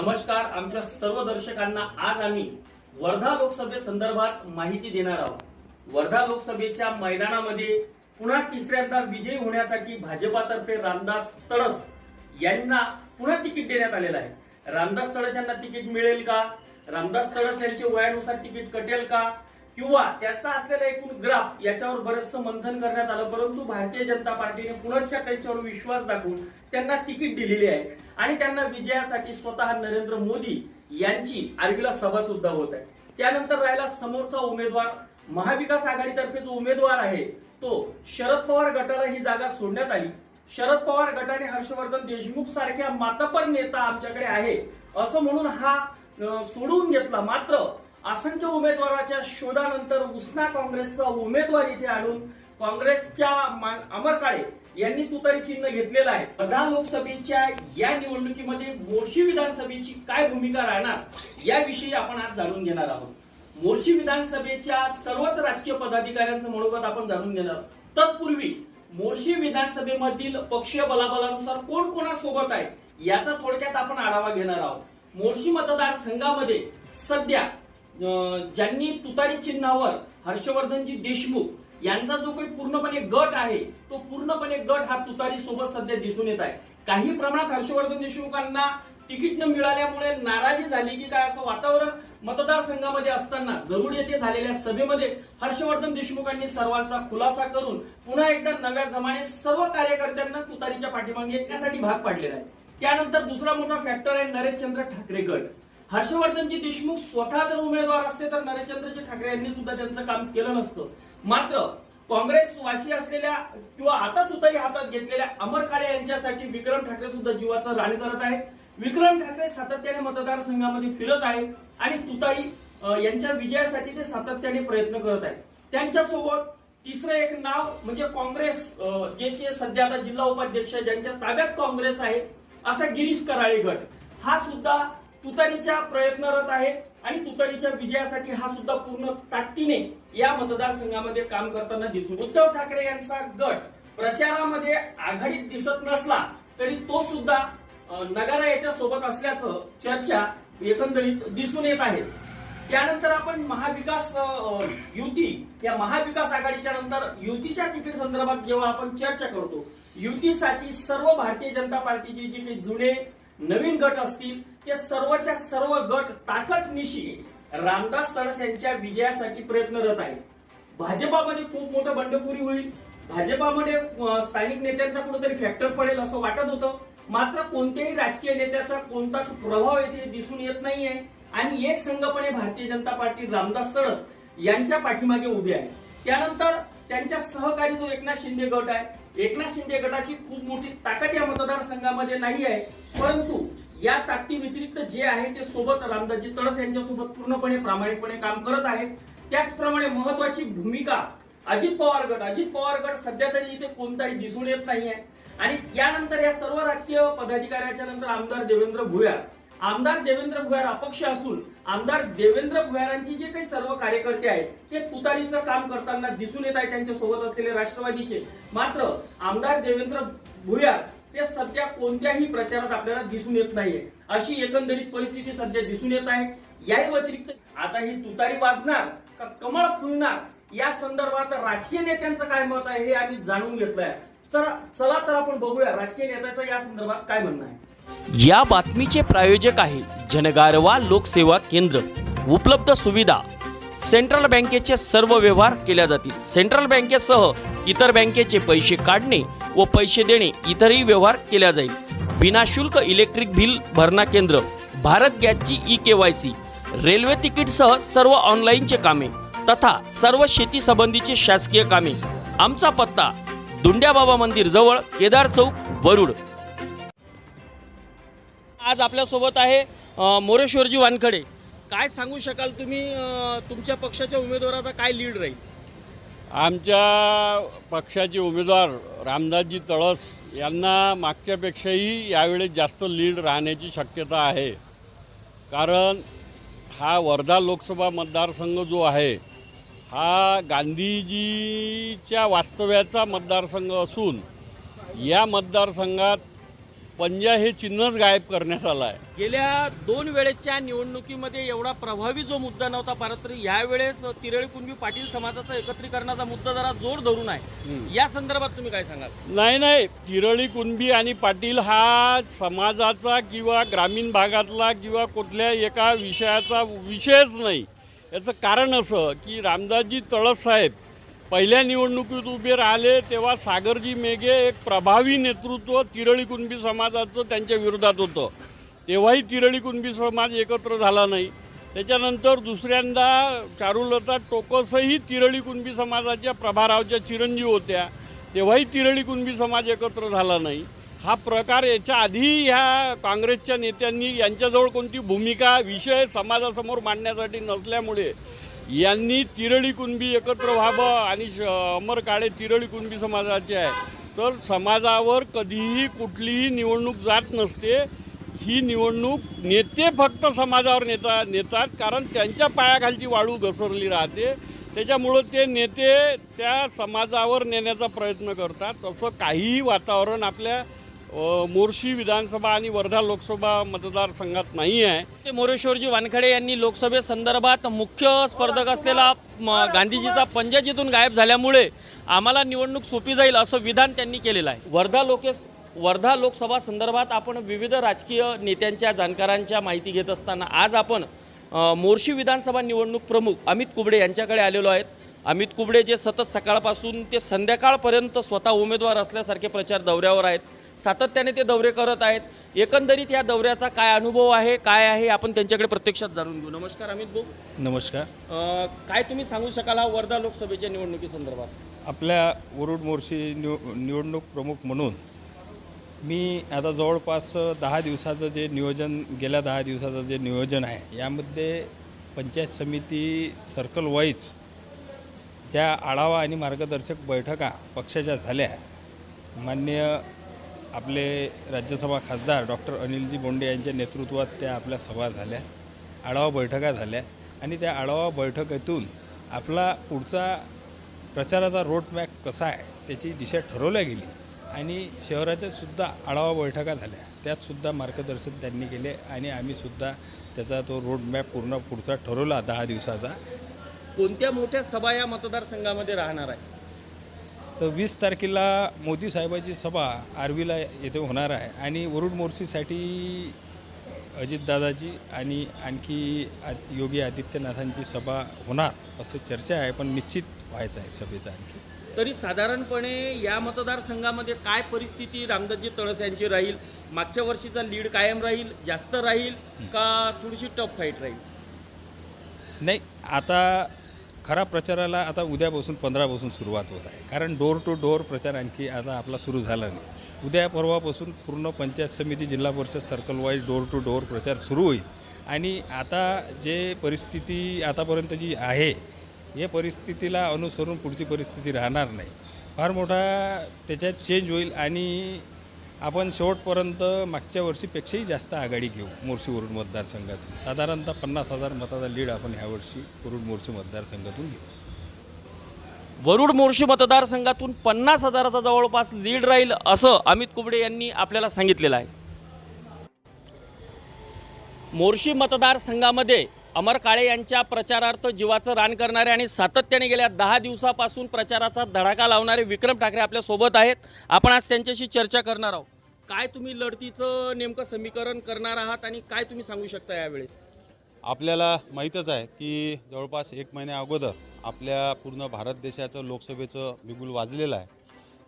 नमस्कार आमच्या सर्व दर्शकांना आज आम्ही वर्धा लोकसभेसंदर्भात माहिती देणार आहोत. वर्धा लोकसभेच्या मैदानामध्ये पुन्हा तिसऱ्यांदा विजयी होण्यासाठी भाजपातर्फे रामदास तडस यांना पुन्हा तिकीट देण्यात आलेलं आहे. रामदास तडस यांना तिकीट मिळेल का? रामदास तडस यांच्या वयानुसार तिकीट कटेल का? किंवा त्याचा असलेला एकूण ग्राफ याच्यावर बरंचसं मंथन करण्यात आलं परंतु भारतीय जनता पार्टीने पुनश्च त्यांच्यावर विश्वास दाखवून त्यांना तिकीट दिलेली आहे. आणि त्यांना विजयासाठी स्वतः नरेंद्र मोदी यांची आर्वीला सभा सुद्धा होत आहे. त्यानंतर राहिला समोरचा उमेदवार. महाविकास आघाडीतर्फे जो उमेदवार आहे तो शरद पवार गटाला ही जागा सोडण्यात आली. शरद पवार गटाने हर्षवर्धन देशमुख सारख्या मातपर नेता आमच्याकडे आहे असं म्हणून हा सोडून घेतला. मात्र असंख्य उमेदवाराच्या शोधानंतर उस्ना काँग्रेसचा उमेदवार इथे आणून काँग्रेसच्या अमर काळे यांनी तुतारी चिन्ह घेतलेलं आहे. वर्धा लोकसभेच्या या निवडणुकीमध्ये मोर्शी विधानसभेची काय भूमिका राहणार याविषयी आपण आज जाणून घेणार आहोत. मोर्शी विधानसभेच्या सर्वच राजकीय पदाधिकाऱ्यांचं मनोगत आपण जाणून घेणार आहोत. तत्पूर्वी मोर्शी विधानसभेमधील पक्षीय बलाबलानुसार कोण कोणासोबत आहे याचा थोडक्यात आपण आढावा घेणार आहोत. मोर्शी मतदारसंघामध्ये सध्या ज्यांनी तुतारी चिन्हावर हर्षवर्धनजी देशमुख यांचा जो काही पूर्णपणे गट आहे तो पूर्णपणे गट हा तुतारी सोबत सध्या दिसून येत आहे. काही प्रमाणात हर्षवर्धन देशमुखांना तिकीट न मिळाल्यामुळे नाराजी झाली की काय असं वातावरण मतदारसंघामध्ये असताना जरूर येथे झालेल्या सभेमध्ये हर्षवर्धन देशमुखांनी सर्वांचा खुलासा करून पुन्हा एकदा नव्या जमाने सर्व कार्यकर्त्यांना तुतारीच्या पाठीमागे येण्यासाठी भाग पाडलेला आहे. त्यानंतर दुसरा मोठा फॅक्टर आहे नरेशचंद्र ठाकरे गट. हर्षवर्धनजी देशमुख स्वतः जर उमेदवार असते तर नरेंद्रजी ठाकरे यांनी सुद्धा त्यांचं काम केलं नसतं. मात्र काँग्रेस वासी असलेल्या किंवा आता तुतारी हातात घेतलेल्या अमर काळे यांच्यासाठी विक्रम ठाकरे सुद्धा जीवाचं रान करत आहेत. विक्रम ठाकरे सातत्याने मतदारसंघामध्ये फिरत आहे आणि तुतारी यांच्या विजयासाठी ते सातत्याने प्रयत्न करत आहेत. त्यांच्यासोबत तिसरं एक नाव म्हणजे काँग्रेस जे सध्या आता जिल्हा उपाध्यक्ष ज्यांच्या ताब्यात काँग्रेस आहे असा गिरीश कराळे गट हा सुद्धा तुतारीच्या प्रयत्नरत आहे आणि तुतारीच्या विजयासाठी हा सुद्धा पूर्ण ताकदीने या मतदारसंघामध्ये काम करताना दिसून उद्धव ठाकरे यांचा गट प्रचारामध्ये आघाडीत दिसत नसला तरी तो सुद्धा नगारा याच्या सोबत असल्याचं चर्चा एकंदरीत दिसून येत आहे. त्यानंतर आपण महाविकास युती या महाविकास आघाडीच्या नंतर युतीच्या तिकीट संदर्भात जेव्हा आपण चर्चा करतो युतीसाठी सर्व भारतीय जनता पार्टीचे जे काही जुने नवीन गट असतील ते सर्वच्या सर्व गट ताकद निशी रामदास तडस यांच्या विजयासाठी प्रयत्नरत आहे भाजपामध्ये खूप मोठं बंडखोरी होईल. भाजपामध्ये स्थानिक नेत्यांचा कुठेतरी फॅक्टर पडेल असं वाटत होतं. मात्र कोणत्याही राजकीय नेत्याचा कोणताच प्रभाव येथे दिसून येत नाहीये. आणि एक संघपणे भारतीय जनता पार्टी रामदास तडस यांच्या पाठीमागे उभे आहे. त्यानंतर त्यांच्या सहकारी जो एकनाथ शिंदे गट आहे एकनाथ शिंदे गटाची खूप मोठी ताकद या मतदारसंघामध्ये नाही आहे. परंतु या ताकदी व्यतिरिक्त जे आहे ते सोबत रामदासजी तडस यांच्यासोबत पूर्णपणे प्रामाणिकपणे काम करत आहेत. त्याचप्रमाणे महत्वाची भूमिका अजित पवार गट. अजित पवार गट सध्या तरी इथे कोणताही दिसून येत नाहीये. आणि यानंतर या सर्व राजकीय पदाधिकाऱ्याच्या नंतर आमदार देवेंद्र भुयार. आमदार देवेंद्र भुयार अपक्ष असून आमदार देवेंद्र भुयारांची जे काही सर्व कार्यकर्ते आहेत ते तुतारीचं काम करताना दिसून येत आहे त्यांच्यासोबत असलेले राष्ट्रवादीचे. मात्र आमदार देवेंद्र भुयार ते सध्या कोणत्याही प्रचारात आपल्याला दिसून येत नाहीये. अशी एकंदरीत परिस्थिती सध्या दिसून येत आहे. याही व्यतिरिक्त आता ही तुतारी वाजणार का कमळ फुलणार या संदर्भात राजकीय नेत्यांचं काय मत आहे हे आम्ही जाणून घेतलंय. चला चला तर आपण बघूया राजकीय नेत्याचं या संदर्भात काय म्हणणं आहे. या बातमीचे प्रायोजक आहे जनगारवा लोकसेवा केंद्र. उपलब्ध सुविधा. सेंट्रल बँकेचे सर्व व्यवहार केल्या जातील. सेंट्रल बँकेसह इतर बँकेचे पैसे काढणे व पैसे देणे इतरही व्यवहार केल्या जाईल. विनाशुल्क इलेक्ट्रिक बिल भरणा केंद्र भारत गॅसची E K Y C railway तिकीटसह सर्व ऑनलाईनचे कामे तथा सर्व शेती संबंधीचे शासकीय कामे. आमचा पत्ता दुंड्याबाबा मंदिर जवळ केदार चौक वरुड. आज आपल्यासोबत आहे मोरेश्वरजी वानखडे. काय सांगू शकाल तुम्ही तुमच्या पक्षाच्या उमेदवाराचा काय लीड राहील? आमच्या पक्षाचे उमेदवार रामदासजी तळस यांना मागच्यापेक्षाही यावेळेस जास्त लीड राहण्याची शक्यता आहे. कारण हा वर्धा लोकसभा मतदारसंघ जो आहे हा गांधीजीच्या वास्तव्याचा मतदारसंघ असून या मतदारसंघात पंजा हे चिन्हच गायब करण्यात आलं आहे. गेल्या दोन वेळेच्या निवडणुकीमध्ये एवढा प्रभावी जो मुद्दा नव्हता परंतु यावेळेस तिरळी कुणबी पाटील समाजाचा एकत्रीकरणाचा मुद्दा जरा जोर धरून आहे. या संदर्भात तुम्ही काय सांगाल? नाही नाही. तिरळी कुणबी आणि पाटील हा समाजाचा किंवा ग्रामीण भागातला किंवा कुठल्या एका विषयाचा विषयच नाही. याचं कारण असं की रामदासजी तळस साहेब पहिल्या निवडणुकीत उभे राहिले तेव्हा सागरजी मेघे एक प्रभावी नेतृत्व तिरळी कुणबी समाजाचं त्यांच्या विरोधात होतं. तेव्हाही तिरळी कुणबी समाज एकत्र झाला नाही. त्याच्यानंतर दुसऱ्यांदा चारुलता टोकसही तिरळी कुणबी समाजाच्या प्रभारावच्या चिरंजीव होत्या. तेव्हाही तिरळी कुणबी समाज एकत्र झाला नाही. हा प्रकार याच्या आधी ह्या काँग्रेसच्या नेत्यांनी यांच्याजवळ कोणती भूमिका विषय समाजासमोर मांडण्यासाठी नसल्यामुळे यांनी तिरळी कुणबी एकत्र व्हावं आणि श- अमर काळे तिरळी कुणबी समाजाचे आहे. तर समाजावर कधीही कुठलीही निवडणूक जात नसते. ही निवडणूक नेते फक्त समाजावर नेता नेतात कारण त्यांच्या पायाखालची वाळू घसरली राहते. त्याच्यामुळं ते नेते त्या समाजावर नेण्याचा प्रयत्न करतात. तसं काहीही वातावरण आपल्या मोर्शी विधानसभा आणि वर्धा लोकसभा मतदारसंघात नाही आहे ते मोरेश्वरजी वानखडे यांनी लोकसभेसंदर्भात मुख्य स्पर्धक असलेला म, गांधीजीचा पंजा जिथून गायब झाल्यामुळे आम्हाला निवडणूक सोपी जाईल असं विधान त्यांनी केलेलं आहे. वर्धा लोकेस वर्धा लोकसभा संदर्भात आपण विविध राजकीय नेत्यांच्या जाणकारांच्या माहिती घेत असताना आज आपण मोर्शी विधानसभा निवडणूक प्रमुख अमित कुबडे यांच्याकडे आलेलो आहेत. अमित कुबडे जे सतत सकाळपासून ते संध्याकाळपर्यंत स्वतः उमेदवार असल्यासारखे प्रचार दौऱ्यावर आहेत. सातत्याने ते दौरे करत आहेत. एकंदरीत या दौऱ्याचा काय अनुभव आहे काय आहे आपण त्यांच्याकडे प्रत्यक्षात जाणून घेऊ. नमस्कार अमित भाऊ. नमस्कार. अ, काय तुम्ही सांगू शकाल हा वर्धा लोकसभेच्या निवडणुकीसंदर्भात? आपल्या वरुड मोर्शी निव निवडणूक प्रमुख म्हणून मी आता जवळपास दहा दिवसाचं जे नियोजन गेल्या दहा दिवसाचं जे नियोजन आहे यामध्ये पंचायत समिती सर्कल वाईज ज्या आढावा आणि मार्गदर्शक बैठका पक्षाच्या झाल्या माननीय आपले राज्यसभा खासदार डॉक्टर अनिलजी बोंडे यांच्या नेतृत्वात त्या आपल्या सभा झाल्या आढावा बैठका झाल्या आणि त्या आढावा बैठकीतून आपला पुढचा प्रचाराचा रोडमॅप कसा आहे त्याची दिशा ठरवल्या गेली आणि शहराच्या सुद्धा आढावा बैठका झाल्या. त्यातसुद्धा मार्गदर्शन त्यांनी केले आणि आम्हीसुद्धा त्याचा तो रोडमॅप पूर्ण पुढचा ठरवला दहा दिवसाचा. कोणत्या मोठ्या सभा या मतदारसंघामध्ये राहणार आहे? तर वीस तारखेला मोदी साहेबाची सभा आर्वीला येथे होणार आहे आणि वरुड मोर्शीसाठी अजितदादाची आणि आणखी योगी आदित्यनाथांची सभा होणार असं चर्चा आहे पण निश्चित व्हायचं आहे सभेचं आणखी. तरी साधारणपणे या मतदारसंघामध्ये काय परिस्थिती? रामदासजी तळस यांची राहील मागच्या वर्षीचा लीड कायम राहील जास्त राहील का थोडीशी टफ फाईट राहील? नाही आता खरा प्रचाराला आता उद्यापासून पंधरापासून सुरुवात होत आहे. कारण डोर टू डोअर प्रचार आणखी आता आपला सुरू झाला नाही. उद्या परवापासून पूर्ण पंचायत समिती zilla parishad circle wise door to door प्रचार सुरू होईल. आणि आता जे परिस्थिती आतापर्यंत जी आहे या परिस्थितीला अनुसरून पुढची परिस्थिती राहणार नाही. फार मोठा त्याच्यात चेंज होईल आणि आपण शेवटपर्यंत मागच्या वर्षीपेक्षाही जास्त आघाडी घेऊ मोर्शी वरुड मतदारसंघातून साधारणतः पन्नास हजार मताचा लीड आपण ह्यावर्षी वरुड मोर्शी मतदारसंघातून घेऊ. वरुड मोर्शी मतदारसंघातून पन्नास हजाराचा जवळपास लीड राहील असं अमित कुबडे यांनी आपल्याला सांगितलेलं आहे. मोर्शी मतदारसंघामध्ये अमर काळे यांच्या प्रचारार्थ जीवाचं रान करणारे आणि सातत्याने गेल्या दहा दिवसापासून प्रचाराचा धडाका लावणारे विक्रम ठाकरे आपल्यासोबत आहेत. आपण आज त्यांच्याशी चर्चा करणार आहोत. काय तुम्ही लढतीचं नेमकं समीकरण करणार आहात आणि काय तुम्ही सांगू शकता यावेळेस? आपल्याला माहीतच आहे की जवळपास एक महिन्या अगोदर आपल्या पूर्ण भारत देशाचं लोकसभेचं बिगुल वाजलेलं आहे.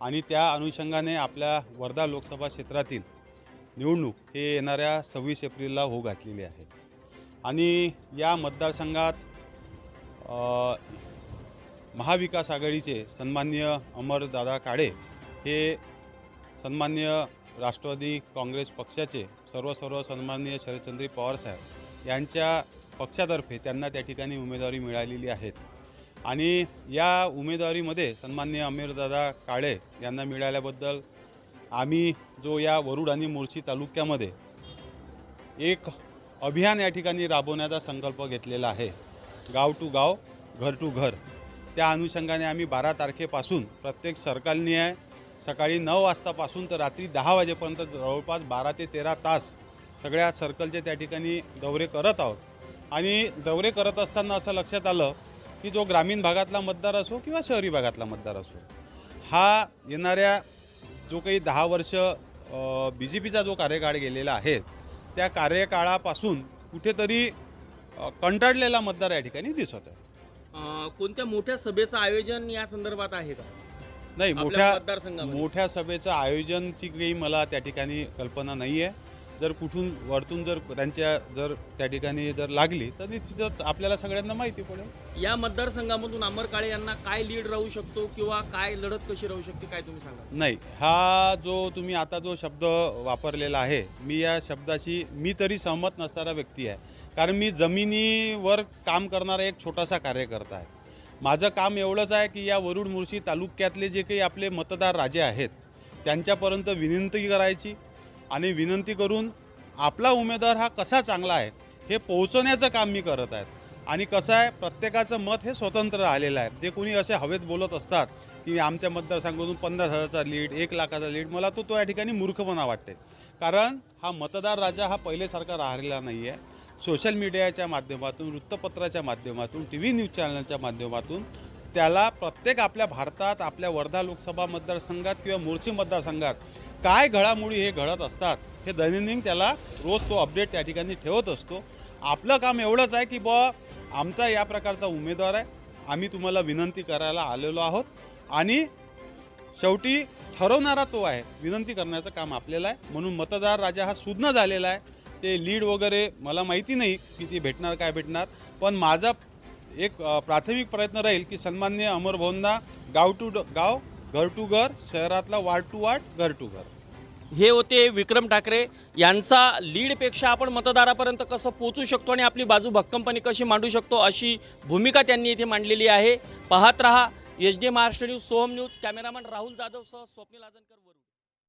आणि त्या अनुषंगाने आपल्या वर्धा लोकसभा क्षेत्रातील निवडणूक हे येणाऱ्या सव्वीस एप्रिलला हो घातलेली आहे. आणि या मतदारसंघात महाविकास आघाडीचे सन्माननीय अमरदादा काळे हे सन्माननीय राष्ट्रवादी काँग्रेस पक्षाचे सर्व सर्व सन्माननीय शरदचंद्र पवारसाहेब यांच्या पक्षातर्फे त्यांना त्या ठिकाणी उमेदवारी मिळालेली आहेत. आणि या उमेदवारीमध्ये सन्मान्य अमीरदादा काळे यांना मिळाल्याबद्दल आम्ही जो या वरुड आणि मोर्शी तालुक्यामध्ये एक अभियान या ठिकाणी राबवण्याचा संकल्प घेतलेला आहे. गाव टू गाव घर टू घर. त्या अनुषंगाने आम्ही बारा तारखेपासून प्रत्येक सरकारी आहे सकाळी नऊ वाजतापासून तर रात्री दहा वाजेपर्यंत जवळपास बारा ते तेरा तास सगळ्या सर्कलचे त्या ठिकाणी दौरे करत आहोत. आणि दौरे करत असताना असं लक्षात आलं की जो ग्रामीण भागातला मतदार असो किंवा शहरी भागातला मतदार असो हा येणाऱ्या जो काही दहा वर्ष बी जे पीचा जो कार्यकाळ गेलेला आहे त्या कार्यकाळापासून कुठेतरी कंटाळलेला मतदार या ठिकाणी दिसत आहे. अं, कोणत्या मोठ्या सभेचं आयोजन या संदर्भात आहे का? नाही आपल्या मोठ्या मतदारसंघामध्ये? मोठ्या सभेचं आयोजनची काही मला त्या ठिकाणी कल्पना नाही आहे जर कुठून वरतून जर त्यांच्या जर त्या ठिकाणी जर लागली तर निश्चितच आपल्याला सगळ्यांना माहिती पडेल. या मतदारसंघामधून अमर काळे यांना काय लीड राहू शकतो किंवा काय लढत कशी राहू शकते काय तुम्ही सांगा नाही हा जो तुम्ही आता जो शब्द वापरलेला आहे मी या शब्दाशी मी तरी सहमत नसणारा व्यक्ती आहे. कारण मी जमिनीवर काम करणारा एक छोटासा कार्यकर्ता आहे. माझं काम एवढंच आहे की या वरुड मुर्शी तालुक्यातले जे काही आपले मतदार राजे आहेत त्यांच्यापर्यंत विनंती करायची आणि विनंती करून आपला उमेदवार हा कसा चांगला आहे हे पोहोचवण्याचं काम मी करत आहे. आणि कसं आहे प्रत्येकाचं मत हे स्वतंत्र आलेलं आहे. जे कोणी असे हवेत बोलत असतात की आमच्या मतदारसंघातून पन्नास हजाराचा लीड एक लाखाचा लीड मला तो तो या ठिकाणी मूर्खपणा वाटते. कारण हा मतदार राजा हा पहिलेसारखा राहिलेला नाही आहे. सोशल मीडियाच्या माध्यमातून वृत्तपत्राच्या माध्यमातून टी व्ही न्यूज चॅनलच्या माध्यमातून त्याला प्रत्येक आपल्या भारतात आपल्या वर्धा लोकसभा मतदारसंघात किंवा मोर्ची मतदारसंघात काय घडामोडी हे घडत असतात हे दैनंदिन त्याला रोज तो अपडेट त्या ठिकाणी ठेवत असतो. आपलं काम एवढंच आहे की बुवा आमचा या प्रकारचा उमेदवार आहे. आम्ही तुम्हाला विनंती करायला आलेलो आहोत. आणि शेवटी ठरवणारा तो आहे. विनंती करण्याचं काम आपल्याला आहे. म्हणून मतदार राजा हा सुज्ञ झालेला आहे. ते लीड वगैरे मला माहिती नाही किती भेटणार काय भेटणार. पण माझा एक प्राथमिक प्रयत्न राहील की सन्मान्य अमर गाव टू ड- गाव घर टू घर शहरातला वार्ड टू वार्ड घर टू घर. हे होते विक्रम ठाकरे. यांचा लीडपेक्षा आपण मतदारापर्यंत कसं पोचू शकतो आणि आपली बाजू भक्कमपणे कशी मांडू शकतो अशी भूमिका त्यांनी इथे मांडलेली आहे. पाहत रहा H D Maharashtra news Soham news cameraman Rahul जाधवसह Swapnil Ajankar वरून.